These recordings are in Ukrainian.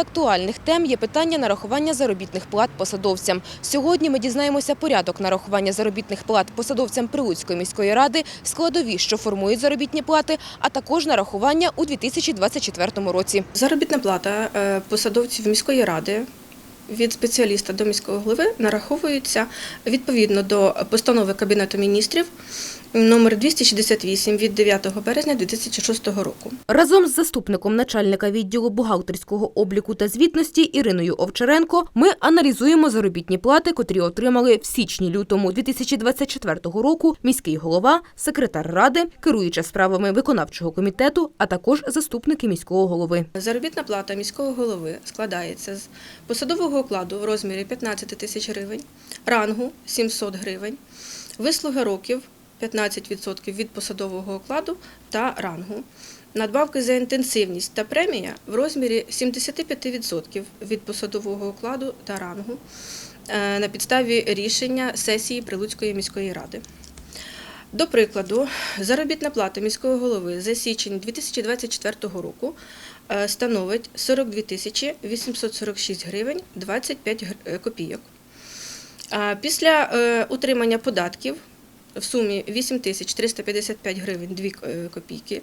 актуальних тем є питання нарахування заробітних плат посадовцям. Сьогодні ми дізнаємося порядок нарахування заробітних плат посадовцям Прилуцької міської ради, складові, що формують заробітні плати, а також нарахування у 2024 році. Заробітна плата е, посадовців міської ради від спеціаліста до міського голови нараховується відповідно до постанови Кабінету міністрів номер 268 від 9 березня 2006 року. Разом з заступником начальника відділу бухгалтерського обліку та звітності Іриною Овчаренко ми аналізуємо заробітні плати, котрі отримали в січні-лютому 2024 року міський голова, секретар ради, керуюча справами виконавчого комітету, а також заступники міського голови. Заробітна плата міського голови складається з посадового окладу в розмірі 15 тисяч гривень, рангу 700 гривень, вислуги років 15% від посадового окладу та рангу. Надбавки за інтенсивність та премія в розмірі 75% від посадового окладу та рангу е, на підставі рішення сесії Прилуцької міської ради. До прикладу, заробітна плата міського голови за січень 2024 року е, становить 42 тисячі 846 гривень 25 е, копійок. Після е, утримання податків в сумі 8 тисяч 355 гривень 2 е, копійки.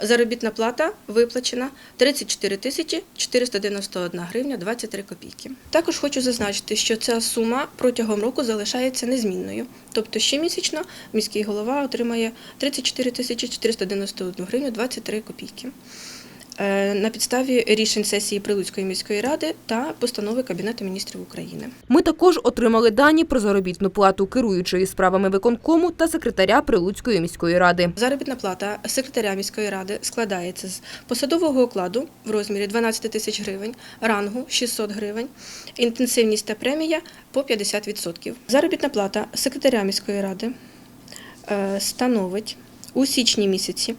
Заробітна плата виплачена 34 тисячі 491 гривня 23 копійки. Також хочу зазначити, що ця сума протягом року залишається незмінною. Тобто щомісячно міський голова отримає 34 тисячі 491 гривню 23 копійки. Е, На підставі рішень сесії Прилуцької міської ради та постанови Кабінету міністрів України. Ми також отримали дані про заробітну плату керуючої справами виконкому та секретаря Прилуцької міської ради. Заробітна плата секретаря міської ради складається з посадового окладу в розмірі 12 тисяч гривень, рангу 600 гривень, інтенсивність та премія по 50%. Заробітна плата секретаря міської ради е, становить у січні місяці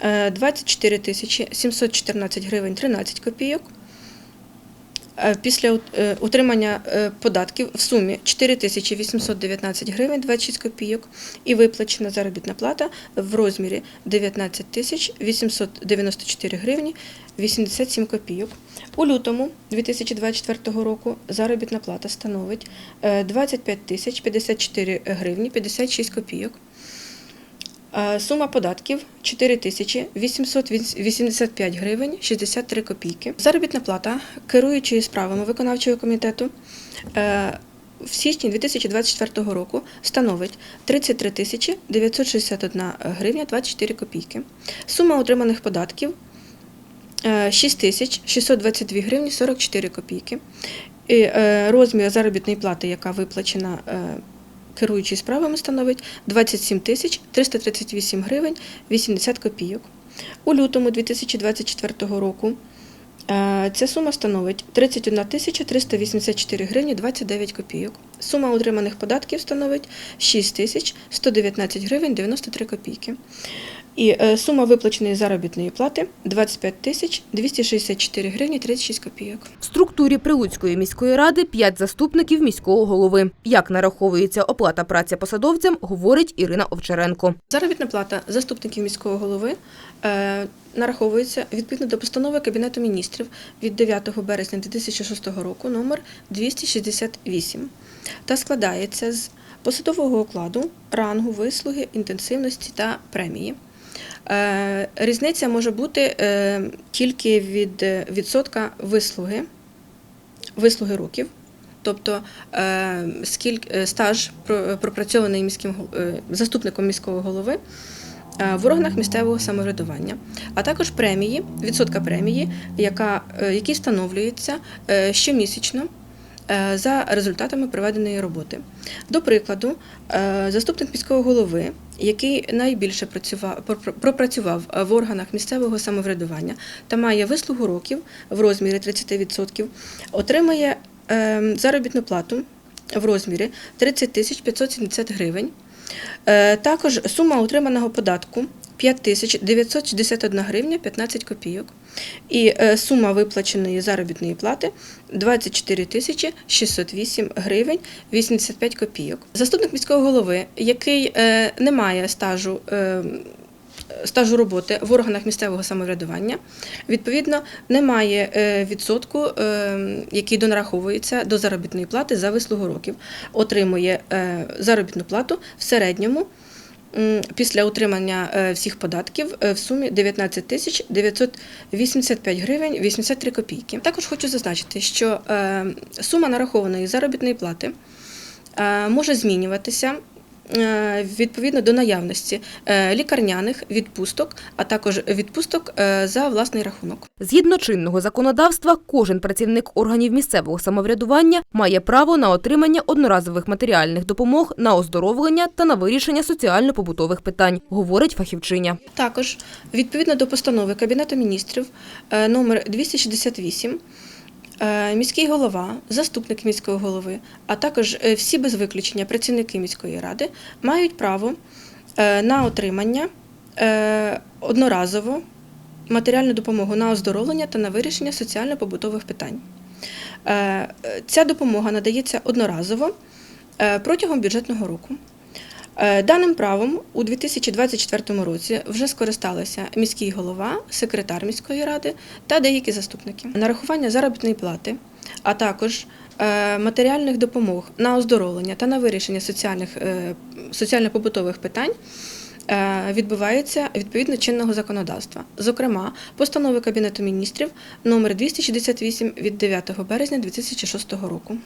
24 тисячі 714 гривень 13 копійок. Е, Після е, утримання е, податків в сумі 4 тисячі 819 гривень 26 копійок і виплачена заробітна плата в розмірі 19 тисяч 894 гривні 87 копійок. У лютому 2024 року заробітна плата становить е, 25 тисяч 54 гривні 56 копійок. Е, Сума податків 4 тисячі 885 гривень 63 копійки. Заробітна плата керуючої справами виконавчого комітету е, в січні 2024 року становить 33 тисячі 961 гривня 24 копійки. Сума отриманих податків е, 6 тисяч 622 гривні 44 копійки. І е, розмір заробітної плати, яка виплачена е, керуючий справами, становить 27 тисяч 338 гривень 80 копійок. У лютому 2024 року е, ця сума становить 31 тисяча 384 гривні 29 копійок. Сума отриманих податків становить 6 тисяч 119 гривень 93 копійки. І е, сума виплаченої заробітної плати 25 тисяч 264 гривні 36 копійок. В структурі Прилуцької міської ради п'ять заступників міського голови. Як нараховується оплата праці посадовцям, говорить Ірина Овчаренко. Заробітна плата заступників міського голови е, нараховується відповідно до постанови Кабінету міністрів від 9 березня 2006 року номер 268 та складається з посадового окладу, рангу, вислуги, інтенсивності та премії. Е, Різниця може бути е, тільки від е, відсотка вислуги, вислуги років. Тобто скільки стаж пропрацьований міським заступником міського голови в органах місцевого самоврядування, а також премії, відсотка премії, яка, які встановлюються щомісячно за результатами проведеної роботи. До прикладу, заступник міського голови, який найбільше працював, пропрацював е, в органах місцевого самоврядування та має вислугу років в розмірі 30%, отримає е, заробітну плату в розмірі 30 тисяч 570 гривень. Е, Також сума отриманого податку 5 тисяч 961 гривня 15 копійок. І е, сума виплаченої заробітної плати 24 тисячі 608 гривень 85 копійок. Заступник міського голови, який е, не має стажу е, стажу роботи в органах місцевого самоврядування, відповідно, немає е, відсотку, який донараховується до заробітної плати за вислугу років. Отримує заробітну плату в середньому після утримання е, всіх податків е, в сумі 19 тисяч 985 гривень 83 копійки. Також хочу зазначити, що е, сума нарахованої заробітної плати може змінюватися. Е, Відповідно до наявності е, лікарняних відпусток, а також відпусток е, за власний рахунок. Згідно чинного законодавства, кожен працівник органів місцевого самоврядування має право на отримання одноразових матеріальних допомог на оздоровлення та на вирішення соціально-побутових питань, говорить фахівчиня. Також відповідно до постанови Кабінету міністрів номер 268 е, міський голова, заступник міського голови, а також е, всі без виключення працівники міської ради мають право е, на отримання е, одноразово матеріальну допомогу на оздоровлення та на вирішення соціально-побутових питань. Е, е, Ця допомога надається одноразово е, протягом бюджетного року. Е, Даним правом у 2024 році вже скористалися міський голова, секретар міської ради та деякі заступники. Нарахування заробітної плати, а також е, матеріальних допомог на оздоровлення та на вирішення е, соціально-побутових питань відбувається відповідно чинного законодавства, зокрема постанови Кабінету міністрів номер 268 від 9 березня 2006 року.